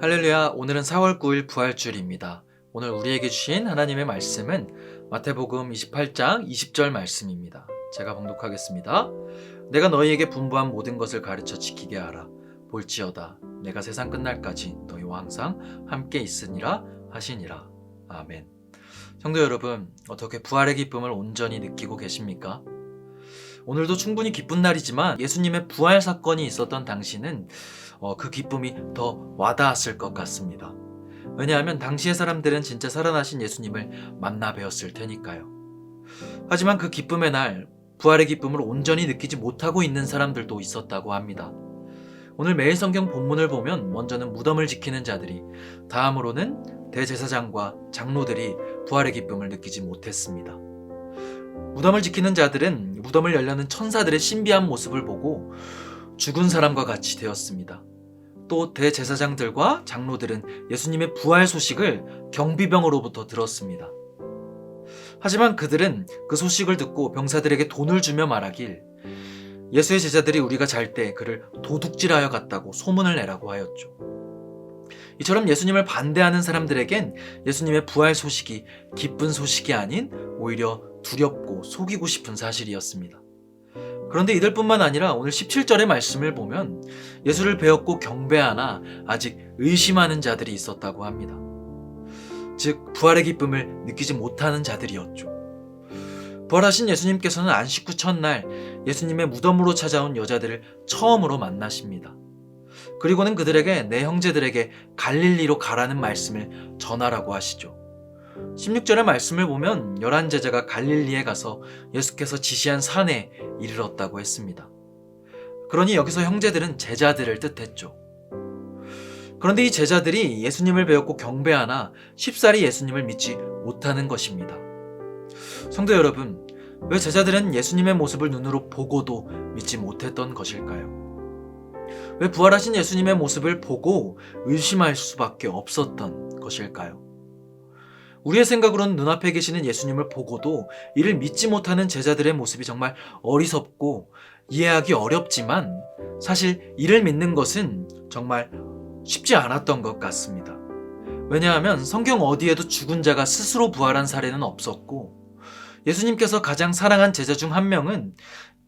할렐루야, 오늘은 4월 9일 부활주일입니다. 오늘 우리에게 주신 하나님의 말씀은 마태복음 28장 20절 말씀입니다. 제가 봉독하겠습니다. 내가 너희에게 분부한 모든 것을 가르쳐 지키게 하라. 볼지어다. 내가 세상 끝날까지 너희와 항상 함께 있으니라 하시니라. 아멘. 성도 여러분, 어떻게 부활의 기쁨을 온전히 느끼고 계십니까? 오늘도 충분히 기쁜 날이지만 예수님의 부활 사건이 있었던 어, 그 기쁨이 더 와닿았을 것 같습니다. 왜냐하면 당시의 사람들은 진짜 살아나신 예수님을 만나 뵈었을 테니까요. 하지만 그 기쁨의 날, 부활의 기쁨을 온전히 느끼지 못하고 있는 사람들도 있었다고 합니다. 오늘 매일 성경 본문을 보면 먼저는 무덤을 지키는 자들이, 다음으로는 대제사장과 장로들이 부활의 기쁨을 느끼지 못했습니다. 무덤을 지키는 자들은 무덤을 열려는 천사들의 신비한 모습을 보고 죽은 사람과 같이 되었습니다. 또 대제사장들과 장로들은 예수님의 부활 소식을 경비병으로부터 들었습니다. 하지만 그들은 그 소식을 듣고 병사들에게 돈을 주며 말하길 예수의 제자들이 우리가 잘 때 그를 도둑질하여 갔다고 소문을 내라고 하였죠. 이처럼 예수님을 반대하는 사람들에겐 예수님의 부활 소식이 기쁜 소식이 아닌 오히려 두렵고 속이고 싶은 사실이었습니다. 그런데 이들뿐만 아니라 오늘 17절의 말씀을 보면 예수를 배웠고 경배하나 아직 의심하는 자들이 있었다고 합니다. 즉, 부활의 기쁨을 느끼지 못하는 자들이었죠. 부활하신 예수님께서는 안식 후 첫날 예수님의 무덤으로 찾아온 여자들을 처음으로 만나십니다. 그리고는 그들에게 내 형제들에게 갈릴리로 가라는 말씀을 전하라고 하시죠. 16절의 말씀을 보면 열한 제자가 갈릴리에 가서 예수께서 지시한 산에 이르렀다고 했습니다. 그러니 여기서 형제들은 제자들을 뜻했죠. 그런데 이 제자들이 예수님을 배웠고 경배하나 쉽사리 예수님을 믿지 못하는 것입니다. 성도 여러분, 왜 제자들은 예수님의 모습을 눈으로 보고도 믿지 못했던 것일까요? 왜 부활하신 예수님의 모습을 보고 의심할 수밖에 없었던 것일까요? 우리의 생각으로는 눈앞에 계시는 예수님을 보고도 이를 믿지 못하는 제자들의 모습이 정말 어리석고 이해하기 어렵지만 사실 이를 믿는 것은 정말 쉽지 않았던 것 같습니다. 왜냐하면 성경 어디에도 죽은 자가 스스로 부활한 사례는 없었고 예수님께서 가장 사랑한 제자 중 한 명은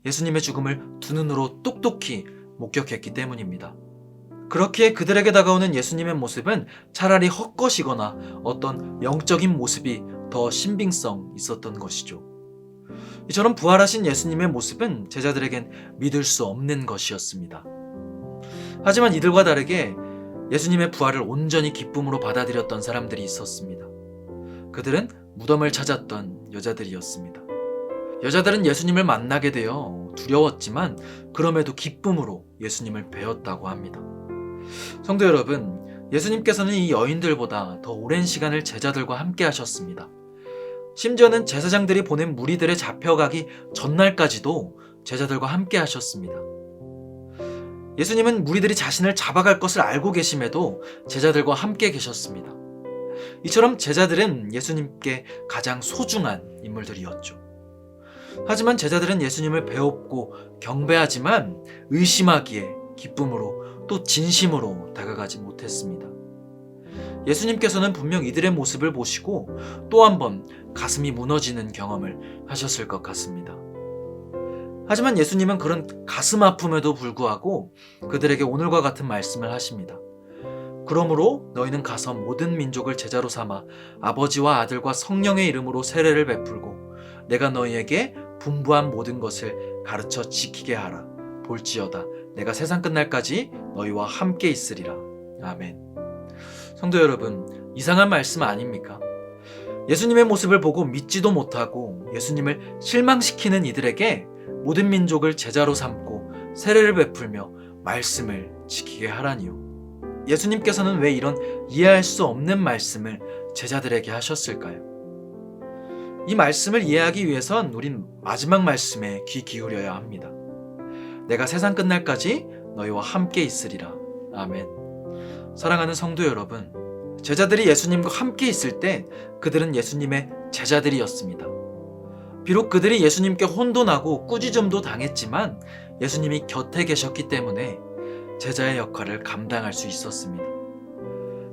예수님의 죽음을 두 눈으로 똑똑히 목격했기 때문입니다. 그렇기에 그들에게 다가오는 예수님의 모습은 차라리 헛것이거나 어떤 영적인 모습이 더 신빙성 있었던 것이죠. 이처럼 부활하신 예수님의 모습은 제자들에겐 믿을 수 없는 것이었습니다. 하지만 이들과 다르게 예수님의 부활을 온전히 기쁨으로 받아들였던 사람들이 있었습니다. 그들은 무덤을 찾았던 여자들이었습니다. 여자들은 예수님을 만나게 되어 두려웠지만 그럼에도 기쁨으로 예수님을 배웠다고 합니다. 성도 여러분, 예수님께서는 이 여인들보다 더 오랜 시간을 제자들과 함께 하셨습니다. 심지어는 제사장들이 보낸 무리들의 잡혀가기 전날까지도 제자들과 함께 하셨습니다. 예수님은 무리들이 자신을 잡아갈 것을 알고 계심에도 제자들과 함께 계셨습니다. 이처럼 제자들은 예수님께 가장 소중한 인물들이었죠. 하지만 제자들은 예수님을 배웠고 경배하지만 의심하기에 기쁨으로 또 진심으로 다가가지 못했습니다. 예수님께서는 분명 이들의 모습을 보시고 또 한 번 가슴이 무너지는 경험을 하셨을 것 같습니다. 하지만 예수님은 그런 가슴 아픔에도 불구하고 그들에게 오늘과 같은 말씀을 하십니다. 그러므로 너희는 가서 모든 민족을 제자로 삼아 아버지와 아들과 성령의 이름으로 세례를 베풀고 내가 너희에게 분부한 모든 것을 가르쳐 지키게 하라. 볼지어다. 내가 세상 끝날까지 너희와 함께 있으리라. 아멘. 성도 여러분, 이상한 말씀 아닙니까? 예수님의 모습을 보고 믿지도 못하고 예수님을 실망시키는 이들에게 모든 민족을 제자로 삼고 세례를 베풀며 말씀을 지키게 하라니요. 예수님께서는 왜 이런 이해할 수 없는 말씀을 제자들에게 하셨을까요? 이 말씀을 이해하기 위해선 우린 마지막 말씀에 귀 기울여야 합니다. 내가 세상 끝날까지 너희와 함께 있으리라. 아멘. 사랑하는 성도 여러분, 제자들이 예수님과 함께 있을 때 그들은 예수님의 제자들이었습니다. 비록 그들이 예수님께 혼돈하고 꾸짖음도 당했지만 예수님이 곁에 계셨기 때문에 제자의 역할을 감당할 수 있었습니다.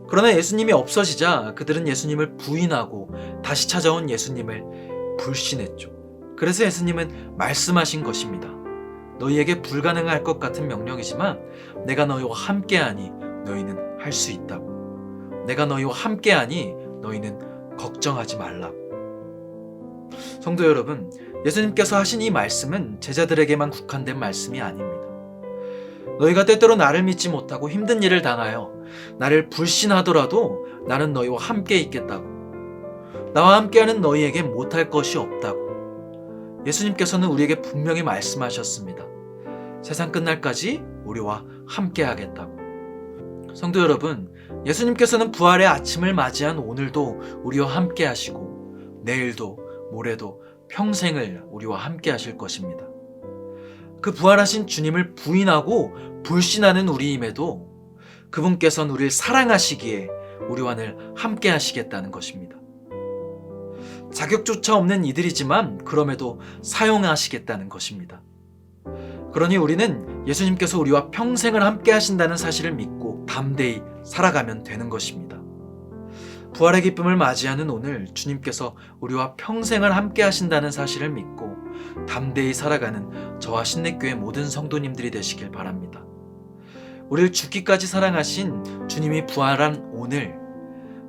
그러나 예수님이 없어지자 그들은 예수님을 부인하고 다시 찾아온 예수님을 불신했죠. 그래서 예수님은 말씀하신 것입니다. 너희에게 불가능할 것 같은 명령이지만 내가 너희와 함께하니 너희는 할 수 있다고. 내가 너희와 함께하니 너희는 걱정하지 말라고. 성도 여러분, 예수님께서 하신 이 말씀은 제자들에게만 국한된 말씀이 아닙니다. 너희가 때때로 나를 믿지 못하고 힘든 일을 당하여 나를 불신하더라도 나는 너희와 함께 있겠다고. 나와 함께하는 너희에게 못할 것이 없다고. 예수님께서는 우리에게 분명히 말씀하셨습니다. 세상 끝날까지 우리와 함께 하겠다고. 성도 여러분, 예수님께서는 부활의 아침을 맞이한 오늘도 우리와 함께 하시고 내일도 모레도 평생을 우리와 함께 하실 것입니다. 그 부활하신 주님을 부인하고 불신하는 우리임에도 그분께서는 우리를 사랑하시기에 우리와 늘 함께 하시겠다는 것입니다. 자격조차 없는 이들이지만 그럼에도 사용하시겠다는 것입니다. 그러니 우리는 예수님께서 우리와 평생을 함께 하신다는 사실을 믿고 담대히 살아가면 되는 것입니다. 부활의 기쁨을 맞이하는 오늘 주님께서 우리와 평생을 함께 하신다는 사실을 믿고 담대히 살아가는 저와 신내교회 모든 성도님들이 되시길 바랍니다. 우리를 죽기까지 사랑하신 주님이 부활한 오늘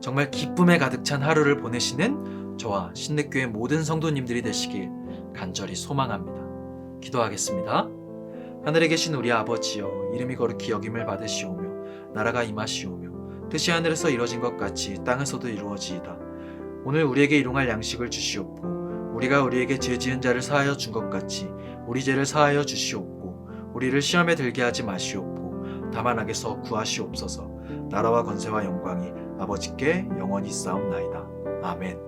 정말 기쁨에 가득 찬 하루를 보내시는 저와 신내교회 모든 성도님들이 되시길 간절히 소망합니다. 기도하겠습니다. 하늘에 계신 우리 아버지여 이름이 거룩히 여김을 받으시오며 나라가 임하시오며 뜻이 하늘에서 이루어진 것 같이 땅에서도 이루어지이다. 오늘 우리에게 일용할 양식을 주시옵고 우리가 우리에게 죄 지은 자를 사하여 준 것 같이 우리 죄를 사하여 주시옵고 우리를 시험에 들게 하지 마시옵고 다만 악에서 구하시옵소서 나라와 권세와 영광이 아버지께 영원히 싸움나이다. 아멘.